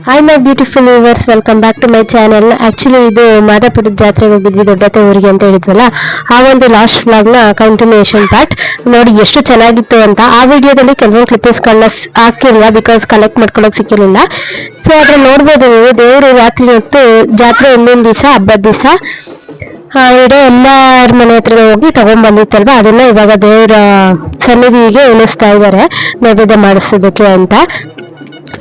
Hi my beautiful viewers welcome back to my channel actually ಇದು ಮಾದಾಪುರದ ಜಾತ್ರೆಗೆ ಹೋಗಿದ್ವಿ ದೊಡ್ಡತೆ ಊರಿಗೆ ಅಂತ ಹೇಳಿದ್ವಲ್ಲ? ಆ ಒಂದು ಲಾಸ್ಟ್ ವ್ಲಾಗ್ನ ಕಂಟಿನ್ಯೂಷನ್ ಪಾರ್ಟ್ ನೋಡಿ, ಎಷ್ಟು ಚೆನ್ನಾಗಿತ್ತು ಅಂತ. ಆ ವಿಡಿಯೋದಲ್ಲಿ ಕೆಲವೊಂದು ಕ್ಲಿಪ್ಪಿಂಗ್ಸ್ಗಳನ್ನ ಹಾಕಿಲ್ಲ ಬಿಕಾಸ್ ಕಲೆಕ್ಟ್ ಮಾಡ್ಕೊಳಕ್ ಸಿಕ್ಕಿರಲಿಲ್ಲ. ಸೊ ಅದ್ರ ನೋಡ್ಬೋದು ನೀವು ದೇವರು ರಾತ್ರಿ ಹೊತ್ತು ಜಾತ್ರೆ ಹಿಂದಿನ ದಿವಸ, ಹಬ್ಬದ ದಿವಸ? ಇಡೀ ಎಲ್ಲರ ಮನೆ ಹತ್ರ ಹೋಗಿ ತಗೊಂಡ್ ಬಂದಿತ್ತಲ್ವಾ ಅದನ್ನ ಇವಾಗ ದೇವರ ಸನ್ನಿಧಿಗೆ ಇಳಿಸ್ತಾ ಇದ್ದಾರೆ ನೈವೇದ್ಯ ಮಾಡಿಸೋದಕ್ಕೆ ಅಂತ.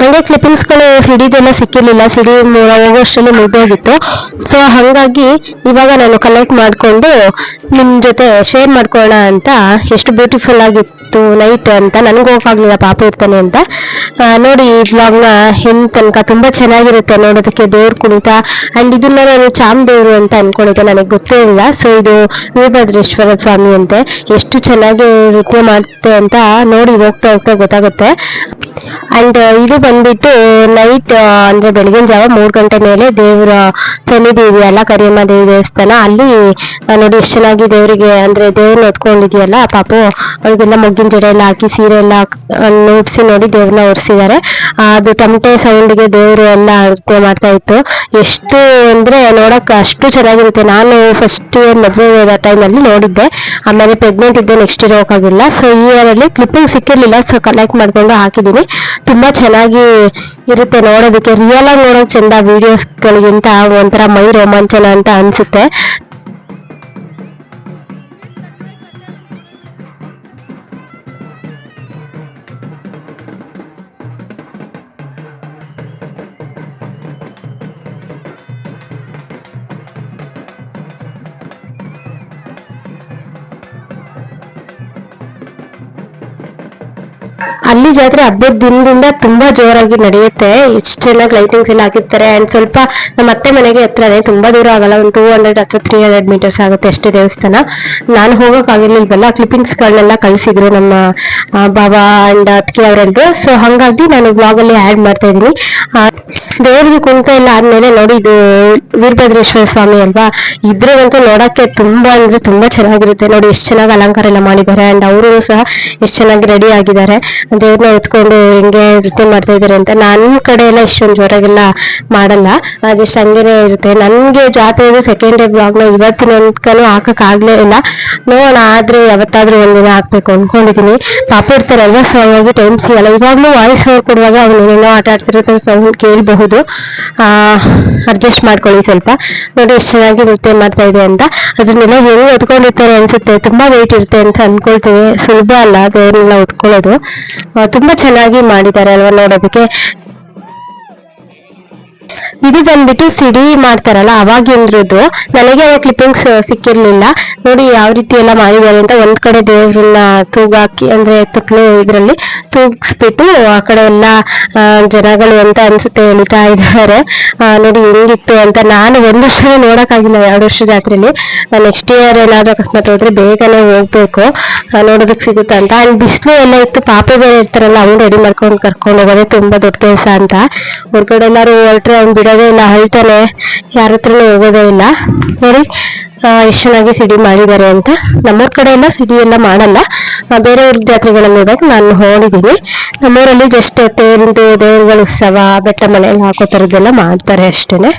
ಹಂಗೆ ಕ್ಲಿಪ್ಪಿಂಗ್ಸ್ಗಳು ಸಿಡಿದೆಲ್ಲ ಸಿಕ್ಕಿರಲಿಲ್ಲ. ಸಿಡಿ ಹೋಗೋಷ್ಟರಲ್ಲಿ ಮುಗ್ದೋಗಿತ್ತು. ಸೊ ಹಾಗಾಗಿ ಇವಾಗ ನಾನು ಕಲೆಕ್ಟ್ ಮಾಡಿಕೊಂಡು ನಿಮ್ಮ ಜೊತೆ ಶೇರ್ ಮಾಡ್ಕೊಳ್ಳೋಣ ಅಂತ ಎಷ್ಟು ಬ್ಯೂಟಿಫುಲ್ ಆಗಿತ್ತು. ನೈಟ್ ಅಂತ ನನಗೆ ಹೋಗಕ್ಕಾಗಲಿಲ್ಲ ಪಾಪ ಇರ್ತಾನೆ ಅಂತ. ನೋಡಿ ಈ ವ್ಲಾಗ್ನ ಹೆಣ್ ತನಕ ತುಂಬಾ ಚೆನ್ನಾಗಿರುತ್ತೆ ನೋಡೋದಕ್ಕೆ ದೇವ್ರ ಕುಣಿತ. ಅಂಡ್ ಇದನ್ನ ನಾನು ಚಾಮ್ ದೇವ್ರು ಅಂತ ಅನ್ಕೊಂಡಿದ್ದೆ, ನನಗೆ ಗೊತ್ತೇ ಇಲ್ಲ. ಸೊ ಇದು ವೀರಭದ್ರೇಶ್ವರ ಸ್ವಾಮಿ ಅಂತೆ. ಎಷ್ಟು ಚೆನ್ನಾಗಿ ನೃತ್ಯ ಮಾಡುತ್ತೆ ಅಂತ ನೋಡಿ ಹೋಗ್ತಾ ಹೋಗ್ತಾ ಗೊತ್ತಾಗುತ್ತೆ. ಅಂಡ್ ಇದು ಬಂದ್ಬಿಟ್ಟು ನೈಟ್ ಅಂದ್ರೆ ಬೆಳಗಿನ ಜಾವ ಮೂರು ಗಂಟೆ ಮೇಲೆ ದೇವರ ಸನ್ನಿಧಿ ಇದೆಯಲ್ಲ, ಕರಿಯಮ್ಮ ದೇವಿ ದೇವಸ್ಥಾನ. ಅಲ್ಲಿ ನೋಡಿ ಎಷ್ಟು ಚೆನ್ನಾಗಿ ದೇವರಿಗೆ, ಅಂದ್ರೆ ದೇವ್ರನ್ನ ಎತ್ಕೊಂಡಿದ್ಯಲ್ಲ ಪಾಪ, ಅವ್ರಿಗೆಲ್ಲ ಮೊಗ್ಗಿನ ಜಡೆ ಎಲ್ಲ ಹಾಕಿ, ಸೀರೆ ಎಲ್ಲ ಉಡ್ಸಿ ನೋಡಿ ದೇವ್ರನ್ನ ಒರೆಸಿದ್ದಾರೆ ಅದು ಟಮಟೆ ಸೌಂಡ್ಗೆ ದೇವರು ಎಲ್ಲ ನೃತ್ಯ ಮಾಡ್ತಾ ಇತ್ತು. ಎಷ್ಟು ಅಂದ್ರೆ ನೋಡಕ್ ಅಷ್ಟು ಚೆನ್ನಾಗಿರುತ್ತೆ. ನಾನು ಫಸ್ಟ್ ಇಯರ್ ಮದುವೆ ಟೈಮಲ್ಲಿ ನೋಡಿದ್ದೆ. ಆಮೇಲೆ ಪ್ರೆಗ್ನೆಂಟ್ ಇದ್ದೆ ನೆಕ್ಸ್ಟ್ ಇಯರ್ ಹೋಗಕ್ಕಾಗಿಲ್ಲ ಸೊ ಈ ಇಯರ್ ಅಲ್ಲಿ ಕ್ಲಿಪ್ಪಿಂಗ್ ಸಿಕ್ಕಿರ್ಲಿಲ್ಲ. ಸೊ ಕಲೆಕ್ಟ್ ಮಾಡ್ಕೊಂಡು ಹಾಕಿದ್ದೀನಿ. ತುಂಬಾ ಚೆನ್ನಾಗಿ ಇರುತ್ತೆ ನೋಡೋದಕ್ಕೆ. ರಿಯಲ್ ಆಗಿ ನೋಡೋಕ್ ಚಂದ ವಿಡಿಯೋಸ್ಗಳಿಗಿಂತ ಒಂಥರ ಮೈ ರೋಮಾಂಚನ ಅಂತ ಅನ್ಸುತ್ತೆ. ಅಲ್ಲಿ ಜಾತ್ರೆ ಹಬ್ಬದ ದಿನದಿಂದ ತುಂಬಾ ಜೋರಾಗಿ ನಡೆಯುತ್ತೆ. ಎಷ್ಟು ಚೆನ್ನಾಗಿ ಲೈಟಿಂಗ್ಸ್ ಎಲ್ಲ ಹಾಕಿರ್ತಾರೆ. ಅಂಡ್ ಸ್ವಲ್ಪ ನಮ್ಮ ಅತ್ತೆ ಮನೆಗೆ ಹತ್ರನೇ ತುಂಬಾ ದೂರ ಆಗಲ್ಲ. ಒಂದು ಟೂ ಹಂಡ್ರೆಡ್ ಅಥವಾ ತ್ರೀ ಹಂಡ್ರೆಡ್ ಮೀಟರ್ಸ್ ಆಗುತ್ತೆ ಅಷ್ಟೇ ದೇವಸ್ಥಾನ. ನಾನು ಹೋಗಕ್ ಆಗಿರ್ಲಿಲ್ವಲ್ಲ ಕ್ಲಿಪ್ಪಿಂಗ್ಸ್ ಗಳನ್ನೆಲ್ಲ ಕಳಿಸಿದ್ರು ನಮ್ಮ ಬಾಬಾ ಅಂಡ್ ಅತ್ತಿಗೆ ಅವರೆಲ್ಲರೂ. ಸೊ ಹಂಗಾಗಿ ನಾನು ಬ್ಲಾಗ್ ಅಲ್ಲಿ ಆಡ್ ಮಾಡ್ತಾ ಇದೀನಿ ಆ, ದೇವರಿಗೆ ಕುಂತ ಇಲ್ಲ ಆದ್ಮೇಲೆ ನೋಡಿ ಇದು ವೀರಭದ್ರೇಶ್ವರ ಸ್ವಾಮಿ ಅಲ್ವಾ? ಇದ್ರಗಂತೂ ನೋಡಕ್ಕೆ ತುಂಬಾ ಅಂದ್ರೆ ತುಂಬಾ ಚೆನ್ನಾಗಿರುತ್ತೆ. ನೋಡಿ, ಎಷ್ಟು ಚೆನ್ನಾಗಿ ಅಲಂಕಾರ ಎಲ್ಲ ಮಾಡಿದ್ದಾರೆ ಅಂಡ್ ಅವರು ಸಹ ಎಷ್ಟು ಚೆನ್ನಾಗಿ ರೆಡಿ ಆಗಿದ್ದಾರೆ. ದೇವ್ರನ್ನ ಎತ್ಕೊಂಡು ಹೆಂಗೆ ನೃತ್ಯ ಮಾಡ್ತಾ ಇದ್ದಾರೆ ಅಂತ ನನ್ನ ಕಡೆ ಎಲ್ಲ ಇಷ್ಟೊಂದು ಜೋರಾಗೆಲ್ಲ ಮಾಡಲ್ಲ. ಜಸ್ಟ್ ಹಂಗೇನೆ ಇರುತ್ತೆ. ನನ್ಗೆ ಜಾತ್ರೆ ಸೆಕೆಂಡ್ ಡೇ ಬ್ಲಾಗ್ನ ಇವತ್ತಿನ ಅನ್ಕನು ಹಾಕಕ್ ಆಗ್ಲೇ ಇಲ್ಲ. ನೋಡೋಣ, ಆದ್ರೆ ಯಾವತ್ತಾದ್ರೂ ಒಂದಿನ ಹಾಕ್ಬೇಕು ಅನ್ಕೊಂಡಿದೀನಿ. ಪಾಪ ಇರ್ತಾರಲ್ವಾ ಸೊ ಹಾಗಾಗಿ ಟೈಮ್ ಸಿಗಲ್ಲ. ಇವಾಗ್ಲೂ ವಾಯ್ಸ್ ಅವ್ರು ಕೊಡುವಾಗ ಅವ್ನು ಏನೇನೋ ಆಟ ಆಡ್ತಿರೋ ಸೌಂಡ್ ಕೇಳಬಹುದು. ಅಡ್ಜಸ್ಟ್ ಮಾಡ್ಕೊಳ್ಳಿ ಸ್ವಲ್ಪ. ನೋಡಿ ಎಷ್ಟು ಚೆನ್ನಾಗಿ ನೃತ್ಯ ಮಾಡ್ತಾ ಇದೆ ಅಂತ. ಅದನ್ನೆಲ್ಲ ಹೆಂಗೆ ಹೊತ್ಕೊಂಡಿರ್ತಾರೆ ಅನ್ಸುತ್ತೆ. ತುಂಬಾ ವೇಟ್ ಇರುತ್ತೆ ಅಂತ ಅನ್ಕೊಳ್ತೀವಿ. ಸುಲಭ ಅಲ್ಲ ದೇವ್ರನ್ನೆಲ್ಲ ಹೊತ್ಕೊಳ್ಳೋದು ಆ, ತುಂಬಾ ಚೆನ್ನಾಗಿ ಮಾಡಿದ್ದಾರೆ ಅಲ್ವಾ ನೋಡೋದಕ್ಕೆ. ಇದು ಬಂದ್ಬಿಟ್ಟು ಸಿಡಿ ಮಾಡ್ತಾರಲ್ಲ, ಅವಾಗಿಂದ್ರದ್ದು. ನನಗೆ ಕ್ಲಿಪ್ಪಿಂಗ್ಸ್ ಸಿಕ್ಕಿರ್ಲಿಲ್ಲ. ನೋಡಿ ಯಾವ ರೀತಿ ಎಲ್ಲ ಮಾಡಿದ್ದಾರೆ ಅಂತ ಒಂದ್ ಕಡೆ ದೇವ್ರನ್ನ ತೂಗಾಕಿ, ಅಂದ್ರೆ ತುಟ್ಲು ಇದ್ರಲ್ಲಿ ತೂಗಿಸ್ಬಿಟ್ಟು ಆ ಕಡೆ ಎಲ್ಲ ಜನಗಳು ಅಂತ ಅನ್ಸುತ್ತೆ ಹೇಳ್ತಾ ಇದ್ದಾರೆ. ನೋಡಿ ಹೆಂಗಿತ್ತು ಅಂತ ನಾನು ಒಂದ್ ವರ್ಷ ನೋಡಕ್ಕಾಗಿಲ್ಲ, ಎರಡು ವರ್ಷ ಜಾತ್ರೆಲಿ. ನೆಕ್ಸ್ಟ್ ಇಯರ್ ಏನಾದ್ರು ಅಕಸ್ಮಾತ್ ಹೋದ್ರೆ ಬೇಗನೆ ಹೋಗ್ಬೇಕು. ನೋಡೋದಕ್ ಸಿಗುತ್ತೆ ಅಂತ. ಅಂಡ್ ಬಿಸಿಲು ಎಲ್ಲ ಇತ್ತು, ಪಾಪಗಳು ಇರ್ತಾರಲ್ಲ, ಅವ್ನು ರೆಡಿ ಮಾಡ್ಕೊಂಡು ಕರ್ಕೊಂಡು ಹೋಗೋದೇ ತುಂಬಾ ದೊಡ್ಡ ಕೆಲಸ ಅಂತ. ಹೊರಗಡೆ ಎಲ್ಲಾರು ಹೊರಟ್ರೆ ಅವ್ನು ಬಿಡೋದೇ ಇಲ್ಲ ಹೇಳ್ತಾನೆ ಯಾರ ಹತ್ರನೂ ಹೋಗೋದೇ ಇಲ್ಲ. ನೋಡಿ ಎಷ್ಟು ಚೆನ್ನಾಗಿ ಸಿಡಿ ಮಾಡಿದ್ದಾರೆ ಅಂತ. ನಮ್ಮೂರ್ ಕಡೆ ಎಲ್ಲ ಸಿಡಿ ಎಲ್ಲ ಮಾಡಲ್ಲ. ಬೇರೆ ಜಾತ್ರೆಗಳನ್ನು ನೋಡೋಕೆ ನಾನು ಹೋಗಿದ್ದೀನಿ. ನಮ್ಮೂರಲ್ಲಿ ಜಸ್ಟ್ ತೇರಿಂದು, ದೇವರುಗಳ ಉತ್ಸವ, ಬೆಟ್ಟ ಮನೆಯಲ್ಲಿ ಹಾಕೋ ಥರದ್ದೆಲ್ಲ ಮಾಡ್ತಾರೆ ಅಷ್ಟೇನೆ.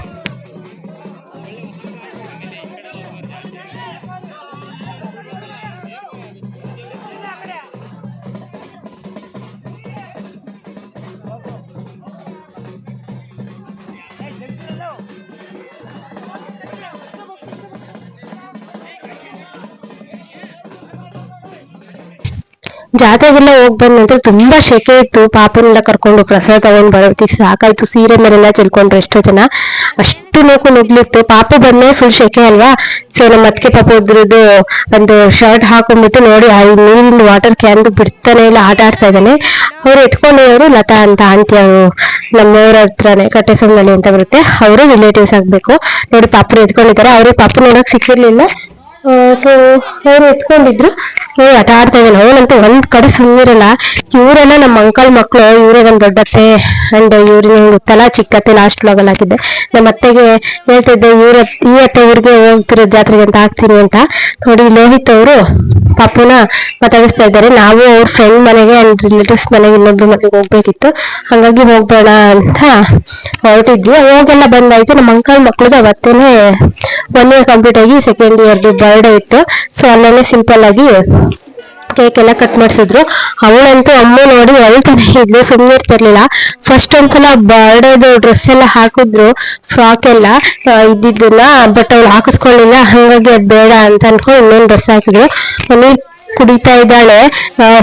ಜಾತ್ರೆಗೆಲ್ಲ ಹೋಗ್ ಬಂದ ನಂತರ ತುಂಬಾ ಶೆಕೆ ಇತ್ತು. ಪಾಪನೆಲ್ಲ ಕರ್ಕೊಂಡು ಪ್ರಸಾದ ತಗೊಂಡ್ ಬರೋತಿ ಸಾಕಾಯ್ತು. ಸೀರೆ ಮೇಲೆಲ್ಲ ಚೆಲ್ಕೊಂಡ್ರು ಎಷ್ಟೋ ಜನ. ಅಷ್ಟು ನೋಕು ನುಗ್ಲಿತ್ತು ಪಾಪ ಬಂದೆ ಫುಲ್ ಶೆಕೆ ಅಲ್ವಾ? ಸೊ ನಮ್ಮ ಅತ್ತಿಗೆ ಪಾಪ ಇದ್ರದ್ದು ಒಂದು ಶರ್ಟ್ ಹಾಕೊಂಡ್ಬಿಟ್ಟು ನೋಡಿ, ಆ ನೀರಿನ ವಾಟರ್ ಕ್ಯಾನ್ ಬಿಡ್ತಾನೆ ಇಲ್ಲ, ಆಟ ಆಡ್ತಾ ಇದ್ದಾನೆ. ಅವ್ರು ಎತ್ಕೊಂಡಿರೋರು ಲತಾ ಅಂತ ಆಂಟಿ ಅವರು ನಮ್ಮವ್ರ ಹತ್ರನೇ ಕಟ್ಟೆಸೊಮ್ಮಳ್ಳಿ ಅಂತ ಬರುತ್ತೆ. ಅವರು ರಿಲೇಟಿವ್ಸ್ ಆಗ್ಬೇಕು. ನೋಡಿ, ಪಾಪನ ಎತ್ಕೊಂಡಿದ್ದಾರೆ. ಅವ್ರಿಗೆ ಪಾಪ ನೋಡಕ್ ಸಿಕ್ಕಿರ್ಲಿಲ್ಲ. ಸೊ ಅವ್ರು ಎತ್ಕೊಂಡಿದ್ರು. ಏ, ಆಟ ಆಡ್ತಾ ಇದ್ದಾನೆ. ಅವನಂತೂ ಒಂದ್ ಕಡೆ ಸುಮ್ಮನಿರಲ್ಲ ಇವರೆಲ್ಲ ನಮ್ಮ ಅಂಕಲ್ ಮಕ್ಕಳು ಇವರೇ ಒಂದ್ ದೊಡ್ಡತ್ತೆ ಅಂಡ್ ಇವ್ರಿಗೆ ಗೊತ್ತಲ್ಲ ಚಿಕ್ಕತ್ತೆ ಲಾಸ್ಟ್ ಬ್ಲಾಗ್ ಅಲ್ಲಿ ಹಾಕಿದ್ದೆ. ನಮ್ಮ ಅತ್ತೆಗೆ ಹೇಳ್ತಿದ್ದೆ, ಇವ್ರ ಈ ಅತ್ತೆ ಊರಿಗೆ ಹೋಗ್ತಿರೋ ಜಾತ್ರೆಗೆ ಅಂತ ಹಾಕ್ತೀನಿ ಅಂತ. ನೋಡಿ, ಲೋಹಿತ್ ಅವರು ಪಾಪುನ ಮಾತಾಡಿಸ್ತಾ ಇದ್ದಾರೆ. ನಾವು ಅವ್ರ ಫ್ರೆಂಡ್ ಮನೆಗೆ ಅಂಡ್ ರಿಲೇಟಿವ್ಸ್ ಮನೆಗೆ ಇನ್ನೊಬ್ರು ಮನೆಗೆ ಹೋಗ್ಬೇಕಿತ್ತು. ಹಂಗಾಗಿ ಹೋಗ್ಬೇಡ ಅಂತ ಹೊರಟಿದ್ವಿ. ಹೋಗೆಲ್ಲ ಬಂದಾಯ್ತು. ನಮ್ಮ ಅಂಕಲ್ ಮಕ್ಳದ್ದು ಅವತ್ತೇನೆ ಒನ್ ಇಯರ್ ಕಂಪ್ಲೀಟ್ ಆಗಿ ಸೆಕೆಂಡ್ ಇಯರ್ದು ಬರ್ಡೇ ಇತ್ತು. ಸೊ ಅಲ್ಲೇನೆ ಸಿಂಪಲ್ ಆಗಿ ಕೇಕ್ ಎಲ್ಲ ಕಟ್ ಮಾಡಿಸಿದ್ರು. ಅವಳಂತೂ ಅಮ್ಮ ನೋಡಿ ಅಳ್ತಾನೆ ಇದ್ಲು ಸುಮ್ಮನೆ ಇರ್ತಿರ್ಲಿಲ್ಲ. ಫಸ್ಟ್ ಒಂದ್ಸಲ ಬರ್ಡೇದು ಡ್ರೆಸ್ ಎಲ್ಲ ಹಾಕಿದ್ರು ಫ್ರಾಕ್ ಎಲ್ಲ ಇದ್ದಿದ್ದನ್ನ ಬಟ್ ಅವಳು ಹಾಕಿಸ್ಕೊಳ್ಳಿಲ್ಲ ಹಂಗಾಗಿ ಅದ್ ಬೇಡ ಅಂತ ಅನ್ಕೊಂಡು ಇನ್ನೊಂದು ಡ್ರೆಸ್ ಹಾಕಿದ್ರು. ನೀರು ಕುಡಿತಾ ಇದ್ದಾಳೆ.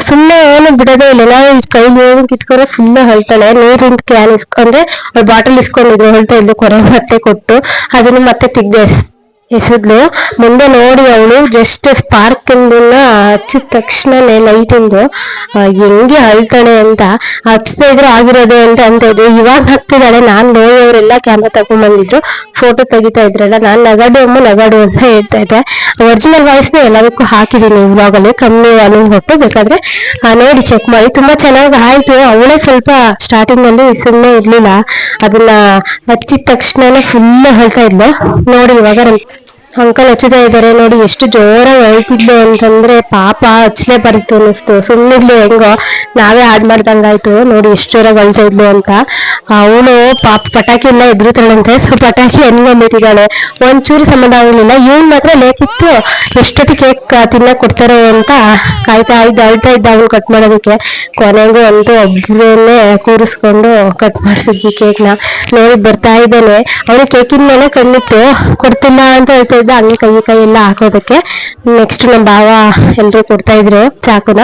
ಸುಮ್ಮನೆ ಏನು ಬಿಡೋದೇ ಇಲ್ಲ. ನಾವು ಕೈ ನೀರು ಕಿತ್ಕೊಂಡ್ರೆ ಫುಲ್ ಹೊಳ್ತಾಳೆ ನೀರಿನ ಕ್ಯಾನ್ ಇಸ್ಕೊಂಡ್ರೆ ಅವ್ಳು ಬಾಟಲ್ ಇಸ್ಕೊಂಡಿದ್ರು ಹೊಳ್ತಾ ಇದ್ದು ಕೊರೆ ಮತ್ತೆ ಕೊಟ್ಟು. ಅದನ್ನು ಮತ್ತೆ ತೆಗ್ದೆ ಎಸೆದ್ಲು. ಮುಂದೆ ನೋಡಿ ಅವಳು ಜಸ್ಟ್ ಸ್ಪಾರ್ಕ್ ಇಂದನ್ನ ಹಚ್ಚಿದ ತಕ್ಷಣನೇ ಲೈಟಿಂದು ಹೆಂಗೆ ಅಳ್ತಾಳೆ ಅಂತ. ಹಚ್ತಾ ಇದ್ರು ಆಗಿರೋದು ಅಂತ ಅಂತ ಇದ್ರು ಇವಾಗ ಹತ್ತಿದಾಳೆ. ನಾನು ನೋಡಿ ಅವರೆಲ್ಲ ಕ್ಯಾಮ್ರಾ ತಗೊಂಡ್ ಬಂದಿದ್ರು. ಫೋಟೋ ತೆಗಿತಾ ಇದ್ರಲ್ಲ, ನಾನು ನಗಾಡು ಅಮ್ಮ ನಗಾಡು ಅಂತ ಹೇಳ್ತಾ ಇದ್ದೆ. ಒರಿಜಿನಲ್ ವಾಯ್ಸ್ನ ಎಲ್ಲದಕ್ಕೂ ಹಾಕಿದ್ದೀನಿ ಇವಾಗಲೇ. ಕಮ್ಮಿ ಅನುಭವ ಕೊಟ್ಟು ಬೇಕಾದ್ರೆ ನೋಡಿ ಚೆಕ್ ಮಾಡಿ. ತುಂಬಾ ಚೆನ್ನಾಗಿ ಆಯ್ತು. ಅವಳೇ ಸ್ವಲ್ಪ ಸ್ಟಾರ್ಟಿಂಗ್ ಅಲ್ಲಿ ಸುಮ್ಮನೆ ಇರ್ಲಿಲ್ಲ. ಅದನ್ನ ಹಚ್ಚಿದ ತಕ್ಷಣನೇ ಫುಲ್ ಹೇಳ್ತಾ ಇದ್ಲು. ನೋಡಿ ಇವಾಗ ಅಂಕಲ್ ಹಚ್ಚುತ್ತಾ ಇದ್ದಾರೆ ನೋಡಿ ಎಷ್ಟು ಜೋರಾಗಿ ಅಳ್ತಿದ್ಲು ಅಂತಂದ್ರೆ ಪಾಪ ಹಚ್ಚಲೇ ಬರುತ್ತೆ ಅನ್ನಿಸ್ತು. ಸುಮ್ಮನಿದ್ಲು ಹೆಂಗೋ ನಾವೇ ಹಾಡ್ ಮಾಡ್ದಂಗಾಯ್ತು. ನೋಡಿ ಎಷ್ಟು ಜೋರಾಗಿ ಅಳ್ತಾ ಅಂತ. ಅವಳು ಪಾಪ ಪಟಾಕಿ ಎಲ್ಲ ಎದುರುತ್ತಾಳಂತೆ ಸೊ ಪಟಾಕಿ ಅನ್ಕೊಂಡ್ಬಿಟ್ಟಿದ್ದಾಳೆ ಒಂಚೂರು ಸಂಬಂಧ ಆಗಲಿಲ್ಲ. ಇವನ್ ಮಾತ್ರ ಲೇಖಿತ್ತು ಎಷ್ಟೊತ್ತಿ ಕೇಕ್ ತಿನ್ನಕ್ ಕೊಡ್ತಾರೆ ಅಂತ ಕಾಯ್ತಾ ಇದ್ದ, ಅಳ್ತಾ ಇದ್ದ ಅವ್ನು ಕಟ್ ಮಾಡೋದಕ್ಕೆ. ಕೊನೆಗೂ ಅಂತೂ ಒಬ್ಬರನ್ನೇ ಕೂರಿಸ್ಕೊಂಡು ಕಟ್ ಮಾಡಿಸಿದ್ವಿ ಕೇಕ್ನ. ನೋಡಿ ಬರ್ತಾ ಇದ್ದಾನೆ. ಅವನು ಕೇಕಿನ ಮೇಲೆ ಕಣ್ಣಿತ್ತು ಕೊಡ್ತಿಲ್ಲ ಅಂತ ಹೇಳ್ತಾ ಇದ್ದ. ಹಂಗೆ ಕೈ ಕೈ ಎಲ್ಲ ಹಾಕೋದಕ್ಕೆ. ನೆಕ್ಸ್ಟ್ ನಮ್ಮ ಭಾವ ಎಲ್ರು ಕೊಡ್ತಾ ಇದ್ರು ಚಾಕುನ.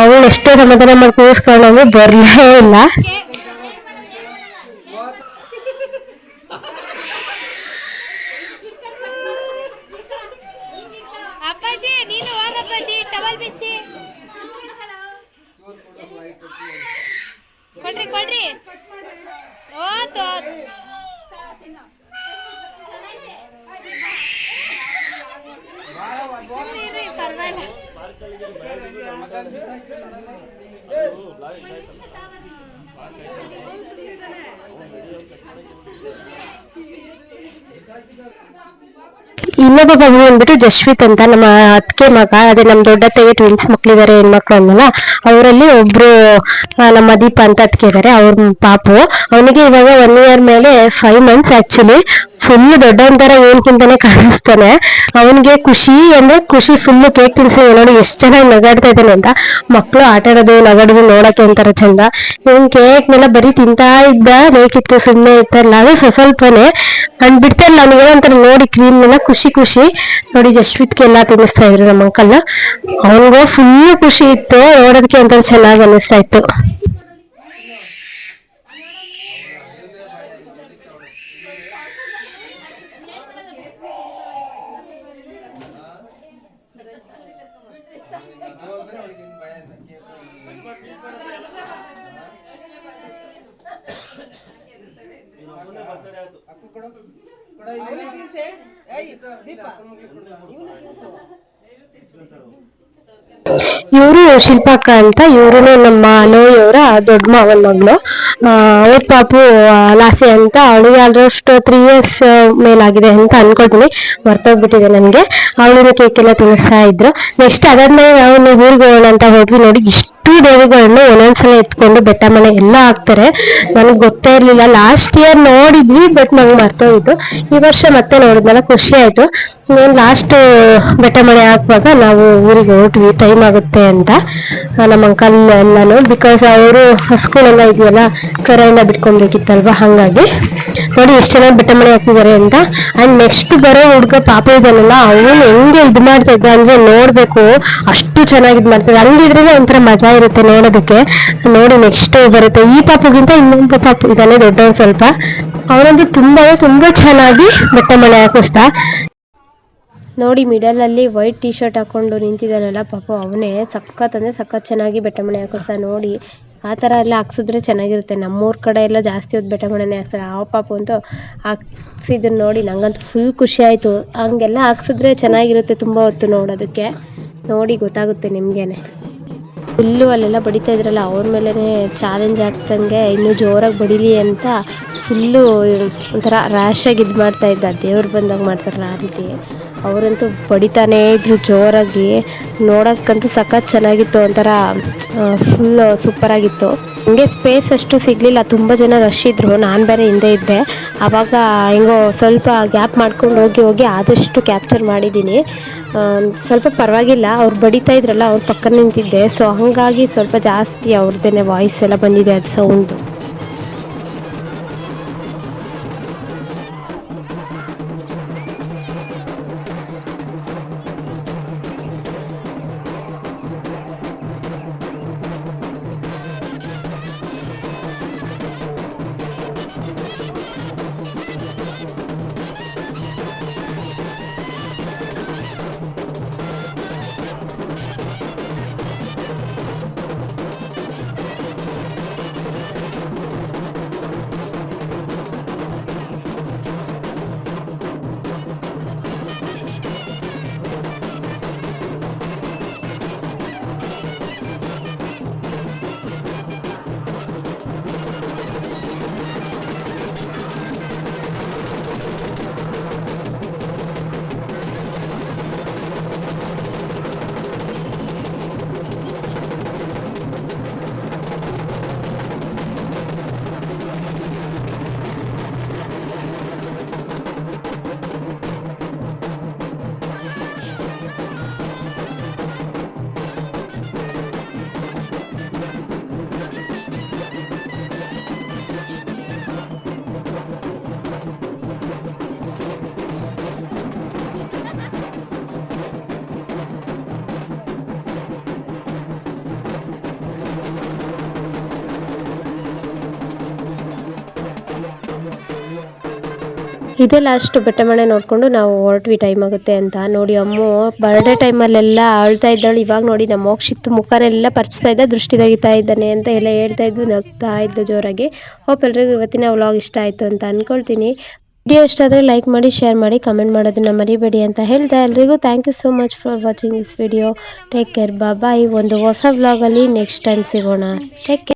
ಅವಳು ಎಷ್ಟೋ ಸಮಾಧಾನ ಮಾಡಿ ಕೂರಿಸ್ಕೊಂಡು ಬರಲೇ ಇಲ್ಲ. బజ్జి టవల్ బిచ్చి కొడ్రి కొడ్రి ఓ తో పర్వాలేదు ಇನ್ನೊಬ್ಬ ಮಗು ಬಂದ್ಬಿಟ್ಟು ಜಶ್ವಿತ್ ಅಂತ, ನಮ್ಮ ಅತ್ತಿಗೆ ಮಗ, ಅದೇ ನಮ್ ದೊಡ್ಡತ್ತೆಗೆ ಟ್ವಿನ್ಸ್ ಮಕ್ಳಿದಾರೆ ಹೆಣ್ಮಕ್ಳು ಅಂದಲ್ಲ ಅವರಲ್ಲಿ ಒಬ್ರು ನಮ್ಮ ದೀಪ ಅಂತ ಅತ್ತಿಗೆ ಇದಾರೆ, ಅವ್ರ ಪಾಪು. ಅವನಿಗೆ ಇವಾಗ ಒನ್ ಇಯರ್ ಮೇಲೆ ಫೈವ್ ಮಂತ್ಸ್ ಆಕ್ಚುಲಿ ಫುಲ್ ದೊಡ್ಡವನ್ ತರ ಏನ್ಕಿಂತಾನೆ ಕಾಣಿಸ್ತಾನೆ. ಅವನಿಗೆ ಖುಷಿ ಅಂದ್ರೆ ಖುಷಿ ಫುಲ್ ಕೇಕ್ ತಿನ್ಸಿ ನೋಡಿ, ಎಷ್ಟು ಚೆನ್ನಾಗಿ ನಗಾಡ್ತಾ ಇದ್ದಾನೆ ಅಂತ. ಮಕ್ಳು ಆಟ ಆಡೋದು, ನಗಾಡೋದು ನೋಡಕ್ಕೆ ಒಂಥರ ಚಂದ. ಇವನ್ ಕೇಕ್ ಮೇಲೆ ಬರೀ ತಿಂತಾ ಇದ್ದ ಬೇಕಿತ್ತು ಸುಮ್ಮನೆ ಇತ್ತಲ್ಲ ಅದು ಸ್ವ ಸ್ವಲ್ಪನೇ. ಅಂಡ್ ಬಿಡ್ತಾಯಿಲ್ಲ ಅವನಿಗೆ ಒಂಥರ ನೋಡಿ ಕ್ರೀಮ್ ಎಲ್ಲ ಖುಷಿ ಖುಷಿ. ನೋಡಿ ಜಶ್ವಿತ್ಗೆ ಎಲ್ಲ ತಿನ್ನಿಸ್ತಾ ಇದ್ರು ನಮ್ಮ ಅಂಕಲ್ ಅವನಿಗೂ ಫುಲ್ ಖುಷಿ ಇತ್ತು, ನೋಡೋದಕ್ಕೆ ಒಂಥರ ಚೆನ್ನಾಗಿ ಅನ್ನಿಸ್ತಾ ಇತ್ತು. ಇವರು ಶಿಲ್ಪಕ್ಕ ಅಂತ ಇವರು ನಮ್ಮ ನೋಯವರ ದೊಡ್ಡ ಮಾವನ ಮಗಳು. ಅವ್ರ ಪಾಪು ಲಾಸೆ ಅಂತ ಅವಳಿಗೆ ಆಲ್ಮೋಸ್ಟ್ ತ್ರೀ ಇಯರ್ಸ್ ಮೇಲಾಗಿದೆ ಅಂತ ಅನ್ಕೊಳ್ತೀನಿ ಮರ್ತೋಗ್ಬಿಟ್ಟಿದೆ ನನಗೆ. ಅವಳಿನ ಕೇಕ್ ಎಲ್ಲ ತಿನ್ನಿಸ್ತಾ ಇದ್ರು. ನೆಕ್ಸ್ಟ್ ಅದಾದ್ಮೇಲೆ ನಾವು ನೀವು ಊರಿಗೆ ಹೋಗೋಣ ಅಂತ ಹೋದ್ವಿ ನೋಡಿ ಇಷ್ಟು ದೇವಿಗಳನ್ನು ಒಂದೊಂದ್ಸಲ ಎತ್ಕೊಂಡು ಬೆಟ್ಟ ಮನೆ ಎಲ್ಲ ಹಾಕ್ತಾರೆ. ನನಗೆ ಗೊತ್ತೇ ಇರ್ಲಿಲ್ಲ. ಲಾಸ್ಟ್ ಇಯರ್ ನೋಡಿದ್ವಿ ಬಟ್ ನಂಗೆ ಮರ್ತೋಗಿತ್ತು ಈ ವರ್ಷ ಮತ್ತೆ ನೋಡಿದ್ನಲ್ಲ, ಖುಷಿ ಆಯ್ತು. నేను ಲಾಸ್ಟ್ ಬೆಟ್ಟ ಮನೆ ಹಾಕುವಾಗ ನಾವು ಊರಿಗೆ ಹೋಗ್ವಿ ಟೈಮ್ ಆಗುತ್ತೆ ಅಂತ. ನಮ್ಮ ಅಂಕಲ್ ಎಲ್ಲಾನು ಬಿಕಾಸ್ ಅವರು ಸ್ಕೂಲೆಲ್ಲ ಇದೆಯಲ್ಲ, ಕರ ಎಲ್ಲ ಬಿಟ್ಕೊಂಡ್ಬೇಕಿತ್ತಲ್ವಾ ಹಾಗಾಗಿ. ನೋಡಿ, ಎಷ್ಟು ಚೆನ್ನಾಗಿ ಬೆಟ್ಟ ಮನೆ ಹಾಕಿದ್ದಾರೆ ಅಂತ. ಅಂಡ್ ನೆಕ್ಸ್ಟ್ ಬರೋ ಹುಡುಗ ಪಾಪ ಇದನ್ನೆಲ್ಲ ಅವನು ಹೆಂಗೆ ಇದು ಮಾಡ್ತಾ ಇದ್ದ ಅಂದ್ರೆ ನೋಡ್ಬೇಕು. ಅಷ್ಟು ಚೆನ್ನಾಗಿ ಇದು ಮಾಡ್ತಿದ್ದ. ಹಂಗಿದ್ರೆ ಒಂಥರ ಮಜಾ ಇರುತ್ತೆ ನೋಡೋದಕ್ಕೆ. ನೋಡಿ ನೆಕ್ಸ್ಟ್ ಬರುತ್ತೆ. ಈ ಪಾಪುಗಿಂತ ಇನ್ನೊಂದು ಪಾಪು ಇದಾನೆ ದೊಡ್ಡವನು ಸ್ವಲ್ಪ. ಅವನಂತೂ ತುಂಬಾ ತುಂಬಾ ಚೆನ್ನಾಗಿ ಬಟ್ಟೆ ಮನೆ ಹಾಕಿಸ್ತಾ ನೋಡಿ ಮಿಡಲ್ ಅಲ್ಲಿ ವೈಟ್ ಟಿ ಶರ್ಟ್ ಹಾಕೊಂಡು ನಿಂತಿದ್ದಾನಲ್ಲ ಪಾಪ, ಅವನೇ ಸಖತ್ ಅಂದ್ರೆ ಸಖತ್ ಚೆನ್ನಾಗಿ ಬೆಟ್ಟ ಮನೆ ಹಾಕಿಸ್ತಾ ನೋಡಿ, ಆ ತರ ಎಲ್ಲ ಹಾಕ್ಸಿದ್ರೆ ಚೆನ್ನಾಗಿರುತ್ತೆ. ನಮ್ಮೂರ ಕಡೆ ಎಲ್ಲ ಜಾಸ್ತಿ ಹೊತ್ತು ಬೆಟ್ಟ ಮನೆ ಹಾಕ್ತಾರೆ ಆ ಪಾಪು ಅಂತೂ ಹಾಕ್ಸಿದ್ದನ್ನ ನೋಡಿ, ನಂಗಂತೂ ಫುಲ್ ಖುಷಿ ಆಯ್ತು. ಹಂಗೆಲ್ಲ ಹಾಕ್ಸಿದ್ರೆ ಚೆನ್ನಾಗಿರುತ್ತೆ ತುಂಬ ಹೊತ್ತು ನೋಡೋದಕ್ಕೆ. ನೋಡಿ, ಗೊತ್ತಾಗುತ್ತೆ ನಿಮಗೇನೆ. ಫುಲ್ಲು ಅಲ್ಲೆಲ್ಲ ಬಡಿತಾ ಇದ್ರಲ್ಲ, ಅವ್ರ ಮೇಲೇ ಚಾಲೆಂಜ್ ಆಗ್ತಂಗೆ ಇನ್ನೂ ಜೋರಾಗಿ ಬಡೀಲಿ ಅಂತ ಫುಲ್ಲು ಒಂಥರ ರ್ಯಾಶಾಗಿ ಇದು ಮಾಡ್ತಾ ಇದ್ದ. ದೇವ್ರು ಬಂದಾಗ ಮಾಡ್ತಾರಲ್ಲ ಆ ರೀತಿ. ಅವರಂತೂ ಬಡಿತಾನೇ ಇದ್ರು ಜೋರಾಗಿ. ನೋಡೋಕ್ಕಂತೂ ಸಖತ್ ಚೆನ್ನಾಗಿತ್ತು ಒಂಥರ ಫುಲ್ ಸೂಪರಾಗಿತ್ತು ಹಂಗೆ ಸ್ಪೇಸ್ ಅಷ್ಟು ಸಿಗಲಿಲ್ಲ. ತುಂಬ ಜನ ರಶ್ ಇದ್ದರು ನಾನು ಬೇರೆ ಹಿಂದೆ ಇದ್ದೆ. ಆವಾಗ ಹೆಂಗೋ ಸ್ವಲ್ಪ ಗ್ಯಾಪ್ ಮಾಡ್ಕೊಂಡು ಹೋಗಿ ಹೋಗಿ ಆದಷ್ಟು ಕ್ಯಾಪ್ಚರ್ ಮಾಡಿದ್ದೀನಿ ಸ್ವಲ್ಪ ಪರವಾಗಿಲ್ಲ. ಅವ್ರು ಬಡಿತಾ ಇದ್ರಲ್ಲ, ಅವ್ರ ಪಕ್ಕ ನಿಂತಿದ್ದೆ. ಸೊ ಹಾಗಾಗಿ ಸ್ವಲ್ಪ ಜಾಸ್ತಿ ಅವ್ರದ್ದೇ ವಾಯ್ಸ್ ಎಲ್ಲ ಬಂದಿದೆ ಅದು ಸೌಂಡು ಇದೇ ಲಾಸ್ಟ್ ಬೆಟ್ಟ ಮನೆ ನೋಡಿಕೊಂಡು ನಾವು ಹೊರಟ್ವಿ ಟೈಮ್ ಆಗುತ್ತೆ ಅಂತ. ನೋಡಿ ಅಮ್ಮು ಬರ್ಡೇ ಟೈಮಲ್ಲೆಲ್ಲ ಅಳ್ತಾ ಇದ್ದಾಳು. ಇವಾಗ ನೋಡಿ ನಮ್ಮ ಮೋಕ್ಷಿತ್ತು ಮುಖನೆಲ್ಲ ಪರ್ಚ್ತಾ ಇದ್ದ, ದೃಷ್ಟಿ ತೆಗಿತಾ ಇದ್ದಾನೆ ಅಂತ ಎಲ್ಲ ಹೇಳ್ತಾ ಇದ್ದು ನಗ್ತಾ ಇದ್ದು ಜೋರಾಗಿ. ಹೋಪ್ ಎಲ್ರಿಗೂ ಇವತ್ತಿನ ವ್ಲಾಗ್ ಇಷ್ಟ ಆಯಿತು ಅಂತ ಅನ್ಕೊಳ್ತೀನಿ. ವಿಡಿಯೋ ಇಷ್ಟ ಆದರೆ ಲೈಕ್ ಮಾಡಿ ಶೇರ್ ಮಾಡಿ ಕಮೆಂಟ್ ಮಾಡೋದನ್ನ ಮರಿಬೇಡಿ ಅಂತ ಹೇಳ್ತಾ ಎಲ್ರಿಗೂ. Thank you so much for watching this video take care bye ಒಂದು ಹೊಸ ವ್ಲಾಗಲ್ಲಿ ನೆಕ್ಸ್ಟ್ ಟೈಮ್ ಸಿಗೋಣ. Take care